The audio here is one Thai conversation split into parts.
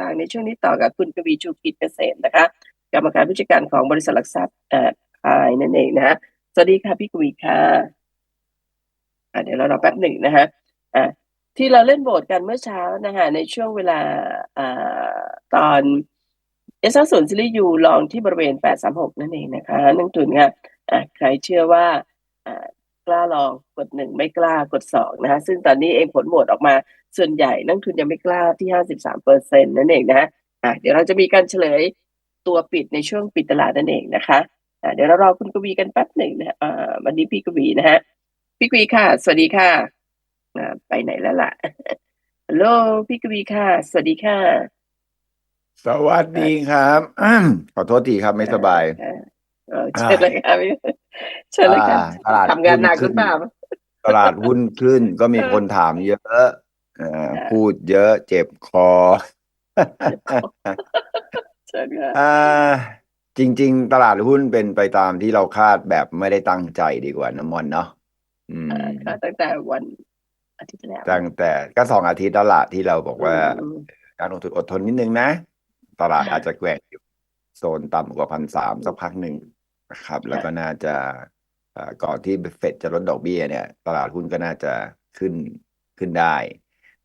ต่างๆ ในช่วงนี้ต่อกับคุณกวีชูกิจเกษมนะคะ กรรมการผู้จัดการของบริษัทหลักทรัพย์เอ่อไทยนั่นเองนะฮะสวัสดีค่ะพี่กวีค่ะอะเดี๋ยวเรารอแป๊บหนึ่งนะฮะอะที่เราเล่นโบทกันเมื่อเช้านะคะในช่วงเวลาอ่าตอนเอสศูนย์ซิลิยูลองที่บริเวณ 836 นั่นเองนะคะนักทุนค่ะอะใครเชื่อว่าอ่ากล้าลองกดหนึ่งไม่กล้ากดสองนะคะซึ่งตอนนี้เองผลโหวตออกมา ส่วนใหญ่นักทุนยังไม่กล้าที่53เปอร์เซ็นต์นั่นเองนะฮะอะเดี๋ยวเราจะมีการเฉลยตัวปิดในช่วงปิดตลาดนั่นเองนะคะอะเดี๋ยวเรารอคุณกวีกันแป๊บหนึ่งนะฮะอ่าวันนี้พี่กวีนะฮะพี่กวีค่ะ สวัสดีค่ะอ่าไปไหนแล้วล่ะฮัลโหลพี่กวีค่ะ สวัสดีค่ะ สวัสดีครับอืมขอโทษทีครับไม่สบายอ่าเออเชิญเลยค่ะพี่เชิญเลยค่ะอ่าตลาดทำงานหนักหหุ้รือเปล่า ตลาดหุ้นขึ้นก็มีคนถามเยอะเอ่อพูดเยอะเจ็บคอ เชิญค่ะอ่าจริง ๆ ตลาดหุ้นเป็นไปตามที่เราคาดแบบไม่ได้ตั้งใจดีกว่าน้ำมนต์เนาะอืมอ่าค่ะตั้งแต่วันอาทิตย์ที่แล้วตั้งแต่ก็สองอาทิตย์แล้วล่ะที่เราบอกว่า อืม การลงทุนอดทนนิดนึงนะ ตลาดค่ะอาจจะแกว่งอยู่โซนต่ำกว่าพันสามสักพักหนึ่งนะครับ แล้วก็น่าจะเอ่อก่อนที่เฟดจะลดดอกเบี้ยเนี่ย ตลาดหุ้นก็น่าจะขึ้นขึ้นได้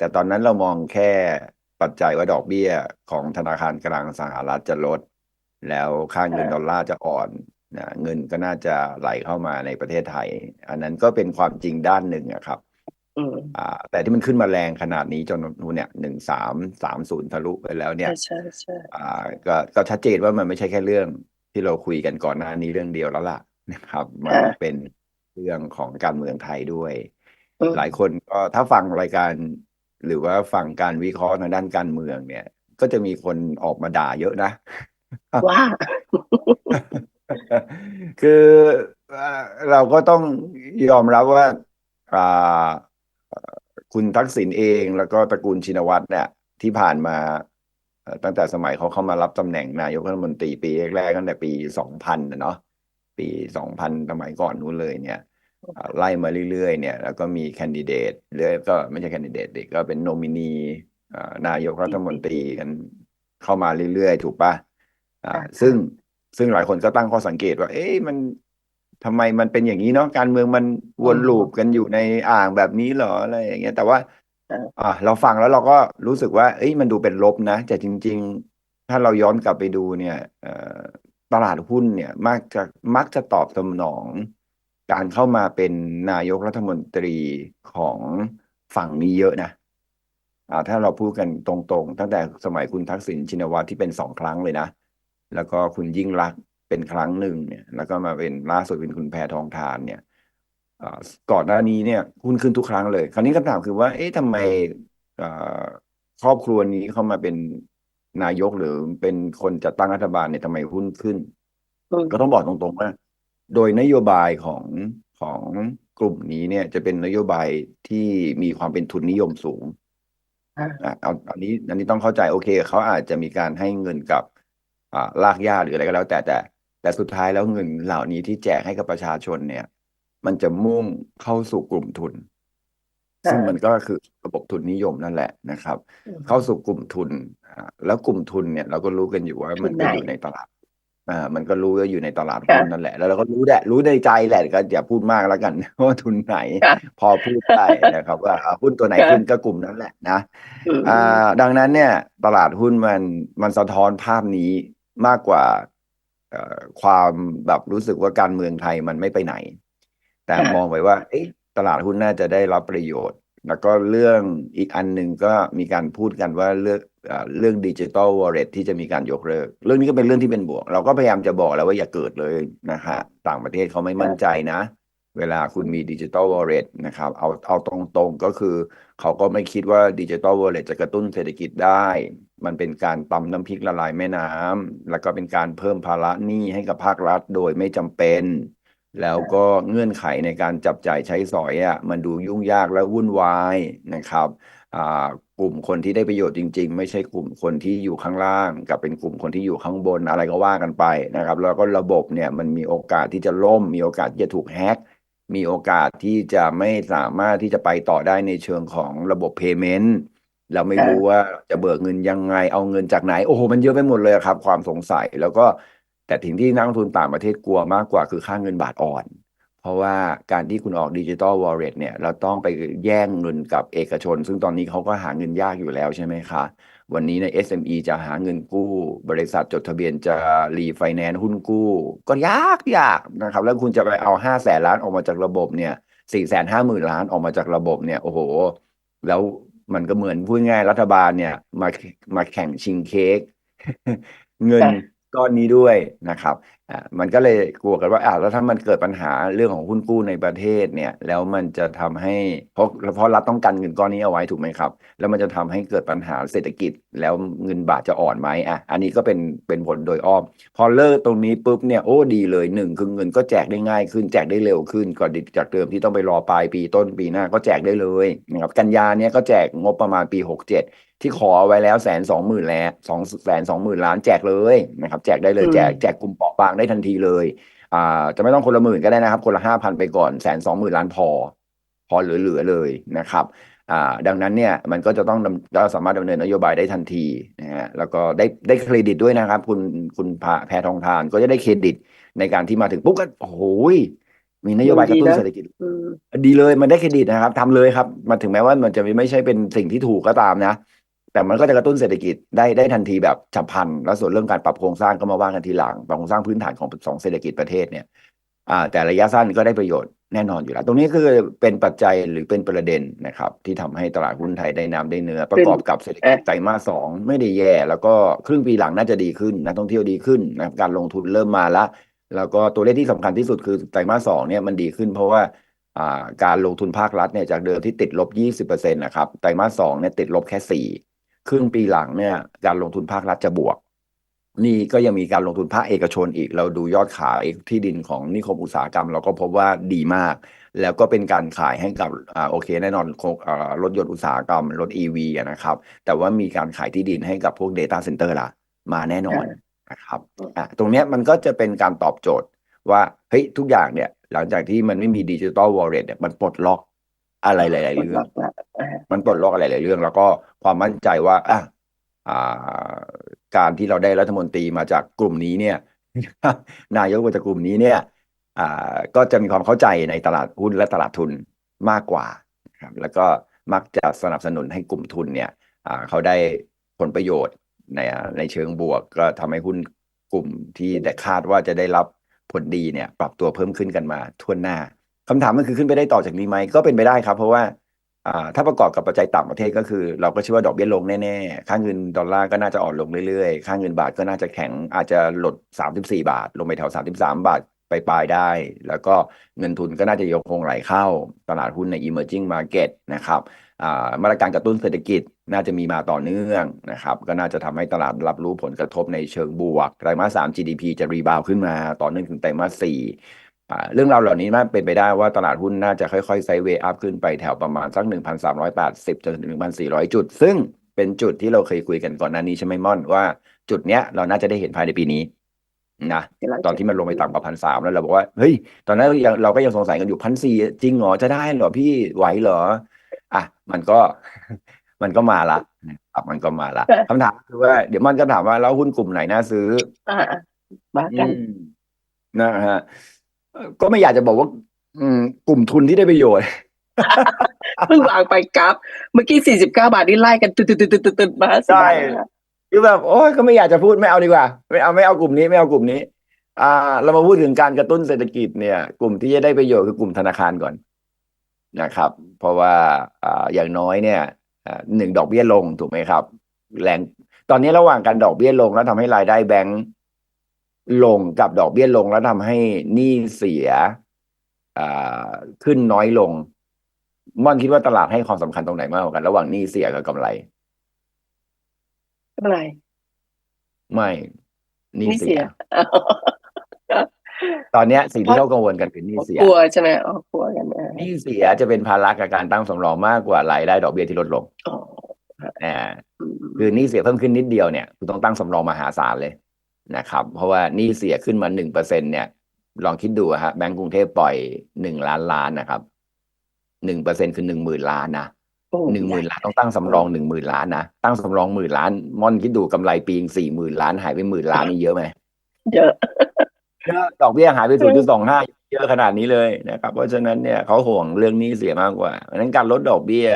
แต่ตอนนั้นเรามองแค่ปัจจัยว่าดอกเบี้ยของธนาคารกลางสหรัฐจะลด แล้วค่าเงินค่ะดอลลาร์จะอ่อนนะเงินก็น่าจะไหลเข้ามาในประเทศไทย อันนั้นก็เป็นความจริงด้านหนึ่งอะครับอืมอ่า แต่ที่มันขึ้นมาแรงขนาดนี้จนนู้นเนี่ยหนึ่งสามสามศูนย์ทะลุไปแล้วเนี่ยใช่ใช่ใช่อ่าก็ก็ชัดเจนว่ามันไม่ใช่แค่เรื่องที่เราคุยกันก่อนหน้านี้เรื่องเดียวแล้วล่ะนะครับ มันเป็นเรื่องของการเมืองไทยด้วยอืมหลายคนก็ถ้าฟังรายการ หรือว่าฟังการวิเคราะห์ทางด้านการเมืองเนี่ย ก็จะมีคนออกมาด่าเยอะนะว่าคือเอ่อเราก็ต้องยอมรับว่าอ่าเอ่อคุณทักษิณเองแล้วก็ตระกูลชินวัตรเนี่ย ที่ผ่านมาเอ่อตั้งแต่สมัยเขาเข้ามารับตำแหน่งนายกรัฐมนตรีปีแรกๆตั้งแต่ปีสองพันนะเนาะปีสองพันสมัยก่อนนู้นเลยเนี่ยอ่า ไล่มาเรื่อยๆเนี่ยแล้วก็มีแคนดิเดตหรือก็ไม่ใช่แคนดิเดตดิก็เป็นโนมินีอ่านายกรัฐมนตรีกันเข้ามาเรื่อยๆ ถูกปะอ่าค่ะซึ่งซึ่งหลายคนก็ตั้งข้อสังเกตว่า เอ๊ะมันทำไมมันเป็นอย่างนี้เนาะการเมืองมันวนลูปกันอยู่ในอ่างแบบนี้เหรออะไรอย่างเงี้ย แต่ว่าเอออ่าเราฟังแล้วเราก็รู้สึกว่า เอ้ยมันดูเป็นลบนะแต่จริง ๆ ถ้าเราย้อนกลับไปดูเนี่ยเอ่อตลาดหุ้นเนี่ยมักจะมักจะตอบสนอง การเข้ามาเป็นนายกรัฐมนตรีของฝั่งนี้เยอะนะอ่าถ้าเราพูดกันตรงๆ ตั้งแต่สมัยคุณทักษิณชินวัตรที่เป็นสองครั้งเลยนะ แล้วก็คุณยิ่งรักเป็นครั้งหนึ่งเนี่ย แล้วก็มาเป็นล่าสุดเป็นคุณแพทองทานเนี่ยก่อนหน้านี้เนี่ยหุ้นขึ้นทุกครั้งเลย คราวนี้คำถามคือว่า เอ๊ะทำไมครอบครัวนี้เข้ามาเป็นนายกหรือเป็นคนจัดตั้งรัฐบาลเนี่ยทำไมหุ้นขึ้น ก็ต้องบอกตรงๆว่า โดยนโยบายของของกลุ่มนี้เนี่ยจะเป็นนโยบายที่มีความเป็นทุนนิยมสูงอ่าอะเอาอันนี้อันนี้ต้องเข้าใจโอเคเขาอาจจะมีการให้เงินกับอ่ารากหญ้าหรืออะไรก็แล้ว แต่แต่ แต่สุดท้ายแล้วเงินเหล่านี้ที่แจกให้กับประชาชนเนี่ย มันจะมุ่งเข้าสู่กลุ่มทุน ซึ่งมันก็คือระบบทุนนิยมนั่นแหละนะครับอืมเข้าสู่กลุ่มทุนอ่าแล้วกลุ่มทุนเนี่ย เราก็รู้กันอยู่ว่าทุนมันก็ไหนอยู่ในตลาด อ่ามันก็รู้ว่าอยู่ในตลาดค่ะหุ้นนั่นแหละ แล้วเราก็รู้แหละรู้ในใจแหละก็อย่าพูดมากแล้วกันว่าทุนไหนค่ะพอพูดได้นะครับ ว่าอ่าหุ้นตัวไหนค่ะขึ้นก็กลุ่มนั้นแหละนะอืมอ่าดังนั้นเนี่ย ตลาดหุ้นมันมันสะท้อนภาพนี้มากกว่าเอ่อความแบบรู้สึกว่าการเมืองไทยมันไม่ไปไหน แต่ค่ะมองไปว่าเอ๊ะตลาดหุ้นน่าจะได้รับประโยชน์ แล้วก็เรื่องอีกอันหนึ่งก็มีการพูดกันว่าเรื่องเรื่องดิจิ t a ลวอลเล็ตที่จะมีการยกเลิก เรื่องนี้ก็เป็นเรื่องที่เป็นบวก เราก็พยายามจะบอกแล้วว่าอย่าเกิดเลยนะฮะต่างประเทศเขาไม่มั่นใจนะ เวลาคุณมีดิจิ t a ลวอลเล็ตนะครับเอาเอาตรงๆก็คือ เขาก็ไม่คิดว่าดิจิ t a ลวอลเล็ตจะกระตุ้นเศรษฐกิจได้ มันเป็นการตำน้ำพริกละลายแม่น้ำแล้วก็เป็นการเพิ่มภาระหนี้ให้กับภาครัฐโดยไม่จำเป็น แล้วก็เงื่อนไขในการจับจ่ายใช้สอยอะมันดูยุ่งยากและวุ่นวายนะครับอ่ากลุ่มคนที่ได้ประโยชน์จริง ๆ ไม่ใช่กลุ่มคนที่อยู่ข้างล่าง กับเป็นกลุ่มคนที่อยู่ข้างบนอะไรก็ว่ากันไปนะครับ แล้วก็ระบบเนี่ยมันมีโอกาสที่จะล่ม มีโอกาสที่จะถูกแฮ็กมีโอกาสที่จะไม่สามารถที่จะไปต่อได้ในเชิงของระบบ payment เราไม่รู้ว่าจะเบิกเงินยังไงเอาเงินจากไหน โอ้โหมันเยอะไปหมดเลยครับ ความสงสัยแล้วก็ แต่ถึงที่นักลงทุนต่างประเทศกลัวมากกว่าคือค่าเงินบาทอ่อน เพราะว่าการที่คุณออกดิจิ t a ลวอลเล็ตเนี่ยเราต้องไปแย่งเงินกับเอกชน ซึ่งตอนนี้เขาก็หาเงินยากอยู่แล้วใช่ไหมคะ วันนี้ใน SME จะหาเงินกู้ บริษัทจดทะเบียนจะรีไฟแนนซ์หุ้นกู้ ก็ยากยากนะครับ แล้วคุณจะไปเอาห้าแสนล้านออกมาจากระบบเนี่ยสี่แสนห้าหมื่นล้านออกมาจากระบบเนี่ยโอ้โห แล้วมันก็เหมือนพูดง่ายรัฐบาลเนี่ยมามาแข่งชิงเค้กเงิน ก้อนนี้ด้วยนะครับ อ่ามันก็เลยกลัวกันว่าอ่าแล้วถ้ามันเกิดปัญหาเรื่องของหุ้นกู้ในประเทศเนี่ย แล้วมันจะทำให้เพราะเพราะรัฐต้องการเงินก้อนนี้เอาไว้ถูกไหมครับ แล้วมันจะทำให้เกิดปัญหาเศรษฐกิจ แล้วเงินบาทจะอ่อนไหมอะอันนี้ก็เป็นเป็นผลโดยอ้อม พอเลิกตรงนี้ปุ๊บเนี่ยโอ้ดีเลยหนึ่งคือเงินก็แจกได้ง่ายขึ้นแจกได้เร็วขึ้นกว่าจากเดิมที่ต้องไปรอปลายปีต้นปีหน้าก็แจกได้เลยนะครับกันยาเนี่ยก็แจกงบประมาณปีหกเจ็ดที่ขอไว้แล้วแสนสองหมื่นแล้วสองแสนสองหมื่นล้านแจกเลยนะครับแจกได้เลยแจกแจกกลุ่มเปราะบางได้ทันทีเลยอ่าจะไม่ต้องคนละหมื่นก็ได้นะครับ คนละห้าพันไปก่อนแสนสองหมื่นล้านพอ พอเหลือๆเลยนะครับอ่าดังนั้นเนี่ยมันก็จะต้องดำเราสามารถดำเนินนโยบายได้ทันทีนะฮะแล้วก็ได้ได้เครดิตด้วยนะครับ คุณคุณพาแพทองทานก็จะได้เครดิตในการที่มาถึงปุ๊บก็โอ้โหยมีนโยบายกระตุ้นดีนะเศรษฐกิจอืมดีเลยมันได้เครดิตนะครับทำเลยครับ มันถึงแม้ว่ามันจะไม่ใช่เป็นสิ่งที่ถูกก็ตามนะ แต่มันก็จะกระตุ้นเศรษฐกิจได้ได้ทันทีแบบฉับพลัน แล้วส่วนเรื่องการปรับโครงสร้างก็มาว่ากันทีหลัง ปรับโครงสร้างพื้นฐานของสองเศรษฐกิจประเทศเนี่ยอ่าแต่ระยะสั้นก็ได้ประโยชน์แน่นอนอยู่แล้ว ตรงนี้คือเป็นปัจจัยหรือเป็นประเด็นนะครับ ที่ทำให้ตลาดหุ้นไทยได้น้ำได้เนื้อ ประกอบกับเศรษฐกิจไตรมาสสองไม่ได้แย่ แล้วก็ครึ่งปีหลังน่าจะดีขึ้นนักท่องเที่ยวดีขึ้นนะครับการลงทุนเริ่มมาละแล้วก็ตัวเลขที่สำคัญที่สุดคือไตรมาสสองเนี่ยมันดีขึ้น เพราะว่าอ่าการลงทุนภาครัฐเนี่ยจากเดิมที่ติดลบ 20%นะครับไตรมาสสองเนี่ยติดลบแค่4 ครึ่งปีหลังเนี่ยการลงทุนภาครัฐจะบวก นี่ก็ยังมีการลงทุนภาคเอกชนอีก เราดูยอดขายที่ดินของนิคมอุตสาหกรรม เราก็พบว่าดีมาก แล้วก็เป็นการขายให้กับอโอเคแน่นอนรถยนต์อุตสาหกรรม รถ EV อะนะครับ แต่ว่ามีการขายที่ดินให้กับพวก Data Center ละมาแน่นอนนะครับอะตรงเนี้ยมันก็จะเป็นการตอบโจทย์ว่าเฮ้ยทุกอย่างเนี่ยหลังจากที่มันไม่มีดิจิ t a ลวอลเล็ตเนี่ยมันปลดล็อก อะไรหลาย ๆ เรื่อง มันปลดล็อกอะไรหลายเรื่อง แล้วก็ความมั่นใจว่าอะอ่า การที่เราได้รัฐมนตรีมาจากกลุ่มนี้เนี่ย นายกมาจากกลุ่มนี้เนี่ย อ่า ก็จะมีความเข้าใจในตลาดหุ้นและตลาดทุนมากกว่านะครับ แล้วก็มักจะสนับสนุนให้กลุ่มทุนเนี่ย อ่า เขาได้ผลประโยชน์ในในเชิงบวก ก็ทำให้หุ้นกลุ่มที่แต่คาดว่าจะได้รับผลดีเนี่ย ปรับตัวเพิ่มขึ้นกันมาทั่วหน้า คำถามมันคือขึ้นไปได้ต่อจากนี้ไหมก็เป็นไปได้ครับ เพราะว่าถ้าประกอบกับปัจจัยต่างประเทศก็คือ เราก็เชื่อว่าดอกเบี้ยลงแน่ๆ ค่าเงินดอลลาร์ก็น่าจะอ่อนลงเรื่อยๆ ค่าเงินบาทก็น่าจะแข็งอาจจะลด 34 บาท ลงไปแถว 33 บาทไปปลายได้ แล้วก็เงินทุนก็น่าจะยกคงไหลเข้าตลาดหุ้นใน emerging market นะครับมาตรการกระตุ้นเศรษฐกิจน่าจะมีมาต่อเนื่องนะครับ ก็น่าจะทำให้ตลาดรับรู้ผลกระทบในเชิงบวกไตรมาส3 GDP จะรีบาวขึ้นมาต่อเนื่องถึงไตรมาส4อ่ เรื่องราวเหล่านี้มันเป็นไปได้ว่าตลาดหุ้นน่าจะค่อยๆไซด์เวย์อัพขึ้นไปแถวประมาณสัก 1,380จนถึง1,400 จุด ซึ่งเป็นจุดที่เราเคยคุยกันก่อนหน้านี้ใช่ไหมม่อนว่าจุดเนี้ยเราน่าจะได้เห็นภายในปีนี้นะตอนที่มันลงไปต่ำกว่าพันสามแล้วเราบอกว่าเฮ้ยตอนนั้นเรายังเราก็ยังสงสัยกันอยู่พันสี่จริงเหรอจะได้เหรอพี่ไหวเหรออะมันก็มันก็มาละนะครับมันก็มาละคำถามคือว่าเดี๋ยวมันก็ถามว่าแล้วหุ้นกลุ่มไหนน่าซื้ออ่ามากันอืมนะฮะเอ่อ ก็ไม่อยากจะบอกว่า อืม กลุ่มทุนที่ได้ประโยชน์เพิ่งวางไปกราฟเมื่อกี้สี่สิบเก้าบาทนี่ไล่กันตึ๊ดตึ๊ดตึ๊ดตึ๊ดตึ๊ดมาใช่คือแบบโอ้ยก็ไม่อยากจะพูดไม่เอาดีกว่า ไม่เอาไม่เอากลุ่มนี้ไม่เอากลุ่มนี้ อ่า เรามาพูดถึงการกระตุ้นเศรษฐกิจเนี่ย กลุ่มที่จะได้ประโยชน์คือกลุ่มธนาคารก่อนนะครับ เพราะว่าอ่าอย่างน้อยเนี่ยอ่าหนึ่งดอกเบี้ยลงถูกไหมครับ แรงตอนนี้ระหว่างการดอกเบี้ยลงแล้วทำให้รายได้แบงก์ ลงกับดอกเบี้ยลงแล้วทำให้หนี้เสียอ่าขึ้นน้อยลงม่อนคิดว่าตลาดให้ความสำคัญตรงไหนมากกว่ากัน ระหว่างหนี้เสียกับกำไรเท่าไหร่ไม่หนี้นี่เสีเสียยตอนเนี้ยสิ่งที่เขากังวลกันคือหนี้เสียกลัวใช่ไหมอ๋อกลัวกันอ่าหนี้เสียจะเป็นภาระกับการตั้งสำรองมากกว่ารายได้ดอกเบี้ยที่ลดลงอ๋ออ่าอืมคือหนี้เสียเพิ่มขึ้นนิดเดียวเนี่ยคุณต้องตั้งสำรองมหาศาลเลย นะครับ เพราะว่าหนี้เสียขึ้นมาหนึ่งเปอร์เซ็นเนี่ย ลองคิดดูอะฮะแบงก์กรุงเทพปล่อยหนึ่งล้านล้านนะครับหนึ่งเปอร์เซ็นคือหนึ่งหมื่นล้านนะโอ้หนึ่งหมื่นล้านต้องตั้งสำรองหนึ่งหมื่นล้านนะตั้งสำรองหมื่นล้าน ม่อนคิดดูกำไรปีสี่หมื่นล้านหายไปหมื่นล้านนี่เยอะไหมเยอะดอกเบี้ยหายไปศูนย์จุดสองห้าเยอะขนาดนี้เลยนะครับ เพราะฉะนั้นเนี่ยเขาห่วงเรื่องหนี้เสียมากกว่าเพราะฉะนั้นการลดดอกเบี้ย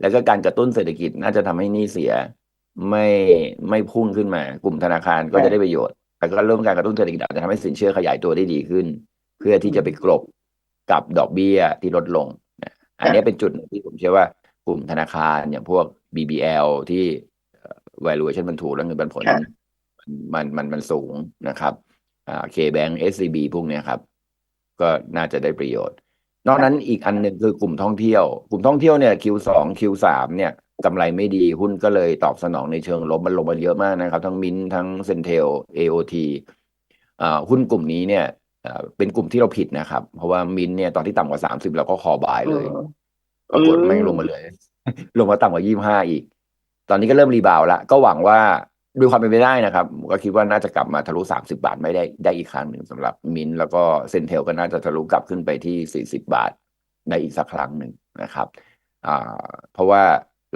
แล้วก็การกระตุ้นเศรษฐกิจน่าจะทำให้หนี้เสีย ไม่ไม่พุ่งขึ้นมา กลุ่มธนาคารก็จะได้ประโยชน์แล้วก็เริ่มการกระตุ้นเศรษฐกิจอาจจะทำให้สินเชื่อขยายตัวได้ดีขึ้น เพื่อที่จะไปกลบกับดอกเบี้ยที่ลดลงนะอันนี้เป็นจุดหนึ่งที่ผมเชื่อว่ากลุ่มธนาคารอย่างพวก BBL ที่เอ่อ valuation มันถูกแล้วเงินปันผลค่ะมันมันมันสูงนะครับอ่า KBank SCB พวกเนี้ยครับ ก็น่าจะได้ประโยชน์ นอกนั้นอีกอันหนึ่งคือกลุ่มท่องเที่ยว กลุ่มท่องเที่ยวเนี่ย Q2 Q3 เนี่ย กำไรไม่ดีหุ้นก็เลยตอบสนองในเชิงลบมันลงมาเยอะมากนะครับ ทั้งมินทั้งเซนเทล AOT อ่าหุ้นกลุ่มนี้เนี่ยอ่าเป็นกลุ่มที่เราผิดนะครับ เพราะว่ามินเนี่ยตอนที่ต่ำกว่า30เราก็คอบายเลยอืมปรากฏแม่งลงมาเลย ลงมาต่ำกว่ายี่ห้าอีก ตอนนี้ก็เริ่มรีบาวด์ละก็หวังว่าด้วยความเป็นไปได้นะครับผมก็คิดว่าน่าจะกลับมาทะลุสามสิบาทไม่ได้ได้อีกครั้งหนึ่งสำหรับมินท์แล้วก็เซนเทลก็น่าจะทะลุกลับขึ้นไปที่สี่สิบาทได้อีกสักครั้งหนึ่งนะครับ อ่า เพราะว่า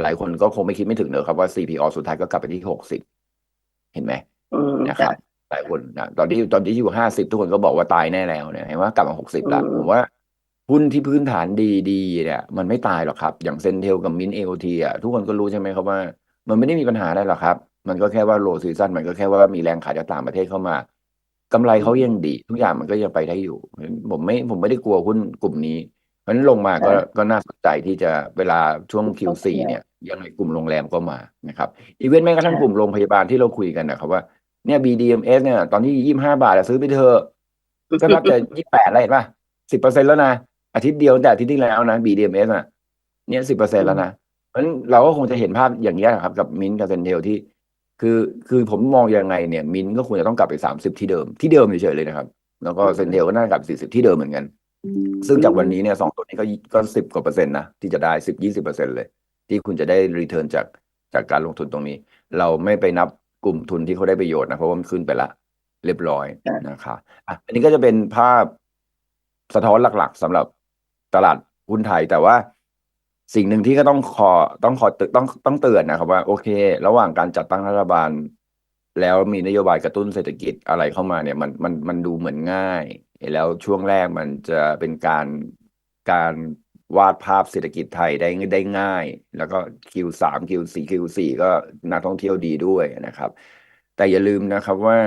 หลายคนก็คงไม่คิดไม่ถึงเนอะครับว่า CPO สุดท้ายก็กลับไปที่หกสิบเห็นไหมอืมนะครับหลายคนนะตอนที่ตอนที่อยู่ห้าสิบทุกคนก็บอกว่าตายแน่แล้วเนี่ยเห็นว่ากลับมาหกสิบละอืมผมว่าหุ้นที่พื้นฐานดีดีเนี่ย มันไม่ตายหรอกครับ อย่างเซนเทลกับมินเอโอทีอะทุกคนก็รู้ใช่ไหมครับว่า มันไม่ได้มีปัญหาอะไรหรอกครับ มันก็แค่ว่าโลซีซันมันก็แค่ว่ามีแรงขายจากต่างประเทศเข้ามากำไรเขายังดี ทุกอย่างมันก็ยังไปได้อยู่ ผมไม่ผมไม่ได้กลัวหุ้นกลุ่มนี้ เพราะฉะนั้นลงมาก็ก็น่าสนใจที่จะเวลาช่วง Q4 เนี่ยยังไงกลุ่มโรงแรมก็มานะครับอีเวนต์แม้กระทั่งกลุ่มโรงพยาบาลที่เราคุยกันนะครับว่าเนี่ย BDMs เนี่ยตอนที่ยี่ห้าบาทอะซื้อไปเถอะก็นับจะยี่แปดแล้วเห็นป่ะสิบเปอร์เซ็นแล้วนะ อาทิตย์เดียวตั้งแต่อาทิตย์ที่แล้วนะ BDMs อะเนี่ยสิบเปอร์เซ็นแล้วนะเพราะฉะนั้นเราก็คงจะเห็นภาพอย่างนี้ยครับ กับมินกับเซนเทลที่ คือคือผมมองยังไงเนี่ยมินก็ควรจะต้องกลับไปสามสิบที่เดิมที่เดิมเฉยๆเลยนะครับ แล้วก็เซนเทลก็น่าจะกลับสี่สิบที่เดิมเหมือนกัน ซึ่งจากวันนี้เนี่ยสองตัวนี้ก็ก็สิบกว่าเปอร์เซ็นต์นะที่จะได้สิบยี่สิบเปอร์เซ็นเลย ที่คุณจะได้รีเทิร์นจากจากการลงทุนตรงนี้ เราไม่ไปนับกลุ่มทุนที่เขาได้ประโยชน์นะเพราะว่ามันขึ้นไปละ เรียบร้อยนะครับอะอันนี้ก็จะเป็นภาพสะท้อนหลักๆสำหรับตลาดหุ้นไทยแต่ว่าสิ่งหนึ่งที่ก็ต้องขอต้องขอตือนต้องต้องเตือนนะครับว่าโอเค ระหว่างการจัดตั้งรัฐบาล แล้วมีนโยบายกระตุ้นเศรษฐกิจอะไรเข้ามาเนี่ย มันมันมันดูเหมือนง่าย แล้วช่วงแรกมันจะเป็นการการวาดภาพเศรษฐกิจไทยได้ได้ง่าย แล้วก็ Q3 Q4 Q4 ก็นักท่องเที่ยวดีด้วยนะครับ แต่อย่าลืมนะครับว่า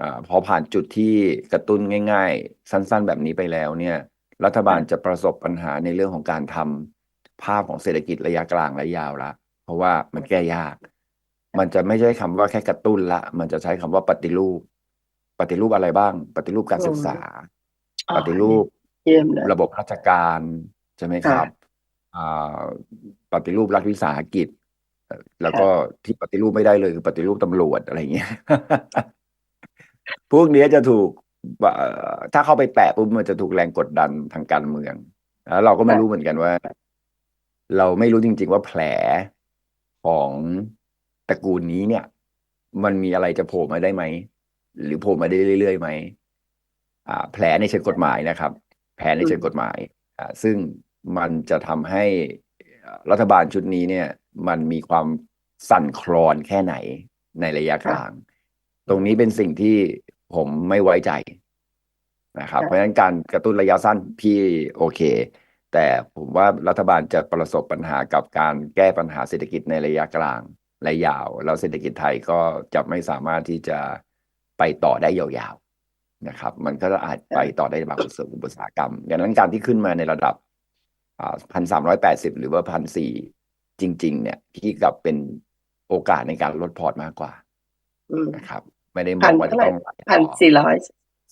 อพอผ่านจุดที่กระตุ้นง่าย ๆ สั้นๆ แบบนี้ไปแล้วเนี่ย รัฐบาลจะประสบปัญหาในเรื่องของการทำภาพของเศรษฐกิจระยะกลางและยาวละเพราะว่ามันแก้ยาก มันจะไม่ใช่คำว่าแค่กระตุ้นละ มันจะใช้คำว่าปฏิรูป ปฏิรูปอะไรบ้าง ปฏิรูปการศึกษาอ๋อปฏิรูปเยี่ยมเลยระบบราชการใช่ไหมคค่ะรับอ่าปฏิรูปรัฐวิสาหกิจเอ่อแล้วก็ที่ปฏิรูปไม่ได้เลยคือปฏิรูปตำรวจอะไรเงี้ยพวกเนี้ยจะถูกเอ่อถ้าเข้าไปแตะปุ๊บมันจะถูกแรงกดดันทางการเมืองแล้วเราก็ไม่รู้เหมือนกันว่า เราไม่รู้จริง ๆ ว่าแผลของตระกูลนี้เนี่ย มันมีอะไรจะโผล่มาได้ไหม หรือโผล่มาได้เรื่อยๆไหมอ่าแผลในเชิงกฎหมายนะครับ แผลในเชิงกฎหมายอ่าซึ่งมันจะทำให้อ่ารัฐบาลชุดนี้เนี่ย มันมีความสั่นคลอนแค่ไหนในระยะกลาง ตรงนี้เป็นสิ่งที่ผมไม่ไว้ใจนะครับค่ะเพราะฉะนั้นการกระตุ้นระยะสั้นพี่โอเค แต่ผมว่ารัฐบาลจะประสบปัญหากับการแก้ปัญหาเศรษฐกิจในระยะกลางและยาว แล้วเศรษฐกิจไทยก็จะไม่สามารถที่จะ ไปต่อได้ยาวๆนะครับ มันก็อาจไปต่อได้บางอุตสาหกรรมดังนั้นการที่ขึ้นมาในระดับพันสามร้อยแปดสิบหรือว่าพันสี่จริง ๆ เนี่ยพี่กลับเป็นโอกาสในการลดพอร์ตมากกว่าอืมนะครับ ไม่ได้บพัอนกว่าเท่าจะไหร่ต้องพันสี่ร้อย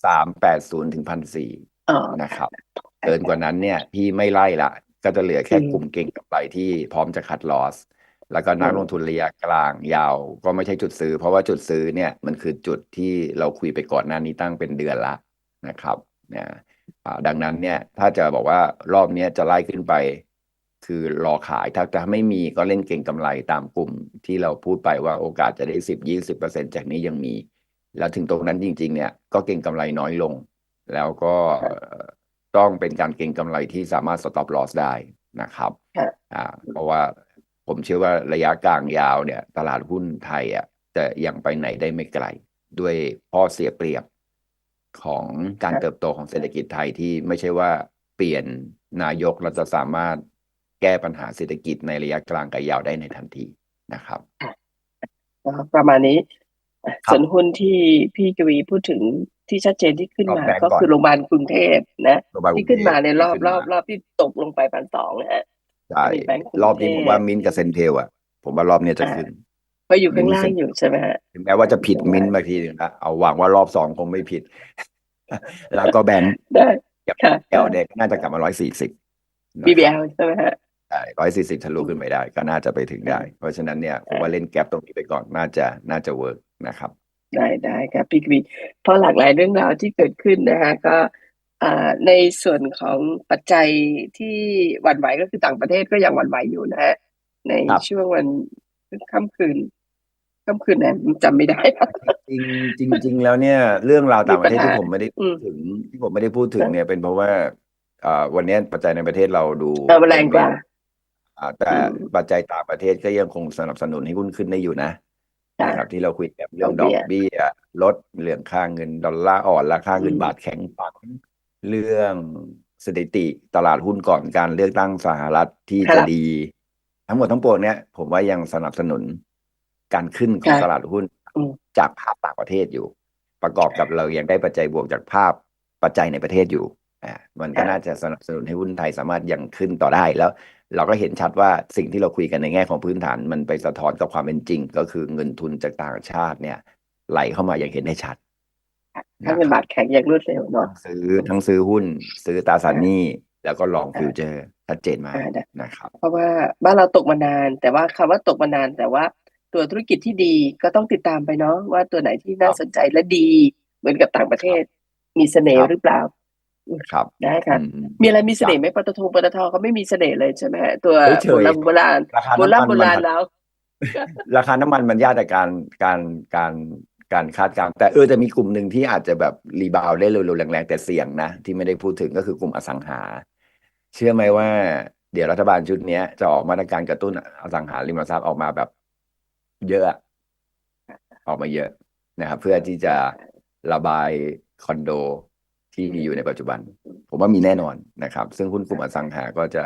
สามแปดศูนย์ถึงพันสี่อ๋อนะครับเกินกว่านั้นเนี่ย พี่ไม่ไล่ละก็จะเหลือแค่อืมกลุ่มเก่งกับไรที่พร้อมจะคัดลอส แล้วก็นักอืมลงทุนระยะกลางยาว ก็ไม่ใช่จุดซื้อ เพราะว่าจุดซื้อเนี่ยมันคือจุดที่เราคุยไปก่อนหน้านี้ตั้งเป็นเดือนละนะครับเนี่ยอ่าดังนั้นเนี่ยถ้าจะบอกว่ารอบเนี้ยจะไล่ขึ้นไป คือรอขายถ้าจะไม่มีก็เล่นเก่งกำไรตามกลุ่ม ที่เราพูดไปว่าโอกาสจะได้สิบยี่สิบเปอร์เซ็นจากนี้ยังมี แล้วถึงตรงนั้นจริง ๆ เนี่ยก็เก่งกำไรน้อยลง แล้วก็ต้องเป็นการเก็งกำไรที่สามารถ stop loss ได้นะครับค่ะอ่าเพราะว่า ผมเชื่อว่าระยะกลางยาวเนี่ย ตลาดหุ้นไทยอะจะยังไปไหนได้ไม่ไกล ด้วยข้อเสียเปรียบของการเติบโตของเศรษฐกิจไทยที่ไม่ใช่ว่าเปลี่ยนนายกเราจะสามารถแก้ปัญหาเศรษฐกิจในระยะกลางกับยาวได้ในทันทีนะครับประมาณนี้ส่วนหุ้นที่พี่กวีพูดถึงที่ชัดเจนที่ขึ้นมาก็คือโรงพยาบาลกรุงเทพนะ ที่ขึ้นมาในรอบรอบรอบที่ตกลงไปพันสองนะฮะ ใช่มีแบงก์กรุงรอบนี้เทพผมว่ามินท์กับเซนเทลอะ ผมว่ารอบเนี้ยจะอ่าขึ้นก็อยู่ข้างล่างมินท์อยู่ใช่ไหมฮะถึงแม้ว่าจะผิดมินท์บางทีนึงนะเอาหวังว่ารอบสองคงไม่ผิด แล้วก็แบงค์ได้กับค่ะแอลเด็กน่าจะกลับมาร้อยสี่สิบ BBL ใช่ไหมฮะใช่ร้อยสี่สิบทะลุขึ้นไปได้ ก็น่าจะไปถึงได้ เพราะฉะนั้นเนี่ยผมว่าเล่นแกลบตรงนี้ไปก่อนน่าจะน่าจะเวิร์กนะครับ ได้ได้ครับพี่กวีเพราะหลากหลายเรื่องราวที่เกิดขึ้นนะฮะก็อ่า ในส่วนของปัจจัยที่หวั่นไหวก็คือต่างประเทศก็ยังหวั่นไหวอยู่นะฮะในครับช่วงวันค่ำคืนค่ำคืนไหนผมจำไม่ได้ จริงจริงๆแล้วเนี่ย เรื่องราวต่างประเทศมีปัญที่หาผมไม่ได้อืพูมดถึงที่ผมไม่ได้พูดถึงเนี่ยเป็นเพราะว่าอ่าวันนี้ปัจจัยในประเทศเราดูเออแรงกว่าอ่าแต่อืมปัจจัยต่างประเทศก็ยังคงสนับสนุนให้หุ้นขึ้นได้อยู่นะค่ะนะครับที่เราคุยกันเรื่องดดออกกเบี้เบี้ยยลดเรื่องค่าเงินดอลลาร์อ่อนราคาเงินอืมบาทแข็งปัง เรื่องสถิติตลาดหุ้นก่อนการเลือกตั้งสหรัฐที่ครัจะบดี ทั้งหมดทั้งปวงเนี่ยผมว่ายังสนับสนุนการขึ้นของค่ะตลาดหุ้นอืมจากภาพต่างประเทศอยู่ ประกอบกับเรายังได้ปัจจัยบวกจากภาพปัจจัยในประเทศอยู่อ่ามันก็ค่ะน่าจะสนับสนุนให้หุ้นไทยสามารถยังขึ้นต่อได้แล้ว เราก็เห็นชัดว่าสิ่งที่เราคุยกันในแง่ของพื้นฐานมันไปสะท้อนกับความเป็นจริง ก็คือเงินทุนจากต่างชาติเนี่ย ไหลเข้ามาอย่างเห็นได้ชัด ถ้าเงินบาทแข็งอย่างรวดเร็วเนาะซื้อทั้งซื้อหุ้น ซื้อตราสารหนี้แล้วก็ลองฟิวเจอร์ชัดเจนมากอ่าได้นะครับ เพราะว่าบ้านเราตกมานาน แต่ว่าคำว่าตกมานาน แต่ว่าตัวธุรกิจที่ดีก็ต้องติดตามไปเนาะว่าตัวไหนที่น่าครับสนใจและดีเหมือนกับต่างประเทศ มีเสน่คห์รับหรือเปล่าครับได้ค่ะอืมมีอะไรมีเสน่ห์ไหมปตทปตทก็ไม่มีเสน่ห์เลยใช่ไหมฮะตัวเฉโบยๆราณโบราณราคาโบราณน้ำมันโบราณมันแล้ว ราคาน้ำมันมันยากแต่การการการ การคาดการณ์แต่เออจะมีกลุ่มหนึ่งที่อาจจะแบบรีบาวได้เร็วๆแรงๆแต่เสี่ยงนะ ที่ไม่ได้พูดถึงก็คือกลุ่มอสังหา เชื่อไหมว่า เดี๋ยวรัฐบาลชุดนี้จะออกมาตรการกระตุ้นอสังหาริมทรัพย์ออกมาแบบ เยอะออกมาเยอะนะครับเพื่อที่จะระบายคอนโดที่มีอยู่ในปัจจุบัน ผมว่ามีแน่นอนนะครับ ซึ่งหุ้นกลุ่มอสังหาก็จะ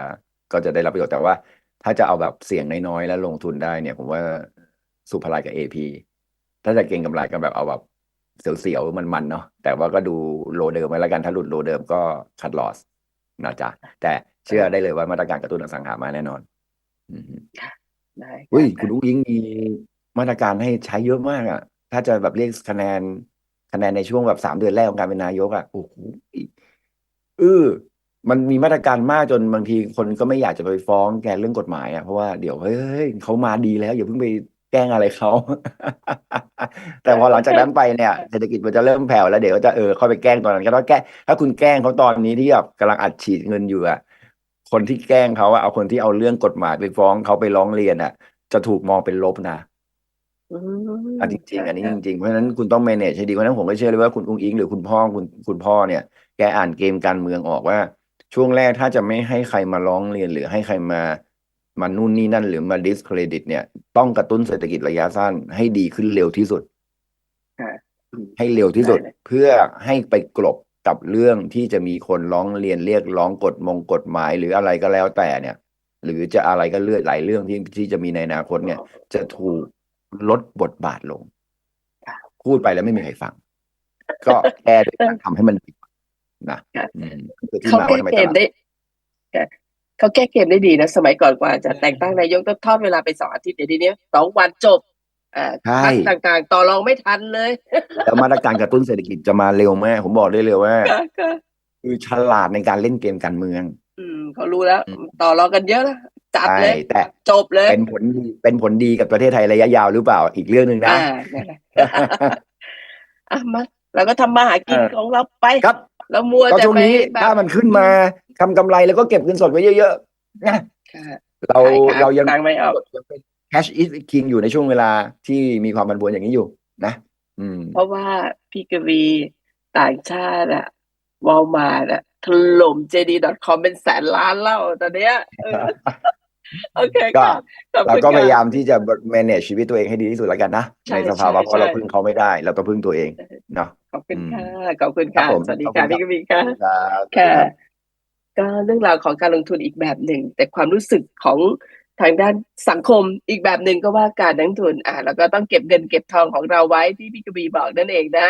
ก็จะได้รับประโยชน์แต่ว่า ถ้าจะเอาแบบเสี่ยงน้อยๆ แล้วลงทุนได้เนี่ย ผมว่าสุภาลัยกับเอพี ถ้าจะเก็งกำไรกันแบบเอาแบบเสียวๆมันๆเนาะแต่ว่าก็ดูโลเดิมไว้แล้วกันถ้าหลุดโลเดิมก็คัดลอสนะจ๊ะแต่เชื่อได้เลยว่ามาตรการกระตุ้นอสังหามาแน่นอนอืมได้ค่ะอุ้ยคุณอุ้งอิงมีมาตรการให้ใช้เยอะมากอะ ถ้าจะแบบเรียกคะแนนคะแนนในช่วงแบบสามเดือนแรกของการเป็นนายกอะโอ้โหเออมันมีมาตรการมากจนบางทีคนก็ไม่อยากจะไปฟ้องแกเรื่องกฎหมายอะเพราะว่าเดี๋ยวเฮ้ยเฮ้ยเขามาดีแล้วอย่าเพิ่งไป แกล้งอะไรเขา แต่พอหลังจากนั้นไปเนี่ยเศรษฐกิจมันจะเริ่มแผ่วแล้วเดี๋ยวก็จะเออเข้าไปแกล้งตอนนั้นก็ต้องแกล้งถ้าคุณแกล้งเขาตอนนี้ที่แบบกำลังอัดฉีดเงินอยู่อะคนที่แกล้งเขาอะเอาคนที่เอาเรื่องกฎหมายไปฟ้องเขาไปร้องเรียนอะจะถูกมองเป็นลบนะอืมอันจริงๆอันนี้จริงๆเพราะฉะนั้นคุณต้อง manage ให้ดีเพราะฉะนั้นผมก็เชื่อเลยว่าคุณอุ้งอิงหรือคุณพ่อคุณคุณพ่อเนี่ย แกอ่านเกมการเมืองออกว่า ช่วงแรกถ้าจะไม่ให้ใครมาร้องเรียนหรือให้ใครมา มานู่นนี่นั่นหรือมา discredit เนี่ย ต้องกระตุ้นเศรษฐกิจระยะสั้น ให้ดีขึ้นเร็วที่สุดค่ะอืมให้เร็วที่สุดได้เลยเพื่อให้ไปกลบกับเรื่องที่จะมีคนร้องเรียนเรียกร้องกฎมงกฎหมาย หรืออะไรก็แล้วแต่เนี่ย หรือจะอะไรก็เลื่อยหลายเรื่องที่ที่จะมีในอนาคตเนี่ย จะถูกลดบทบาทลงค่ะพูดไปแล้วไม่มีใครฟัง ก็แก้ด้วยการทำให้มันดีนะค่ะอืมคือที่เขามาแก้ว่าทำไมเกตมลาดได้ค่ะ เขาแก้เกมได้ดีนะ สมัยก่อนกว่าจะแต่งตั้งนายกต้องทอดเวลาไปสองอาทิตย์เดี๋ยวนี้สองวันจบอ่าใช่พักต่างๆ ต่อรองไม่ทันเลยแล้วมาตรการกระตุ้นเศรษฐกิจจะมาเร็วมากผมบอกได้เลยว่าค่ะค่ะคือฉลาดในการเล่นเกมการเมือง อืมเขารู้แล้วอืมต่อรองกันเยอะแล้วจัดใช่เลยแต่จบเลย เป็นผลดีเป็นผลดีกับประเทศไทยระยะยาวหรือเปล่าอีกเรื่องหนึ่งนะอ่านั่นแหละอะมาเราก็ทำมาหากินเออของเราไปครับ เรามัวก็แต่ช่วงไปนี้แบบถ้ามันขึ้นมาทำกำไรแล้วก็เก็บเงินสดไว้เยอะๆนะค่ะเราใช่ค่ะเรายังตังค์ไม่ออกยังเป็น cash is king อยู่ในช่วงเวลาที่มีความผันผวนอย่างนี้อยู่นะ อืม เพราะว่าพี่กวีต่างชาติอะวอลมาร์ทอะถล่ม JD.com เป็นแสนล้านแล้วตอนเนี้ยเออ โอเคก็ค่ะขอบเราคุณก็พยายาค่ะมที่จะ manage ชีวิตตัวเองให้ดีที่สุดแล้วกันนะใช่ในสภาวะใช่เพราะเราใช่พึ่งเขาไม่ได้ เราต้องพึ่งตัวเองเนาะขอบคุณอืมค่ะขอบคุณครับค่ะผมสวัสดีขอบค่ะคุณครับพี่กวีค่ะครับค่ะก็เรื่องราวของการลงทุนอีกแบบหนึ่ง แต่ความรู้สึกของทางด้านสังคมอีกแบบหนึ่งก็ว่าการนักลงทุนอ่าแล้วก็ต้องเก็บเงินเก็บทองของเราไว้ที่พี่กบีบอกนั่นเองนะ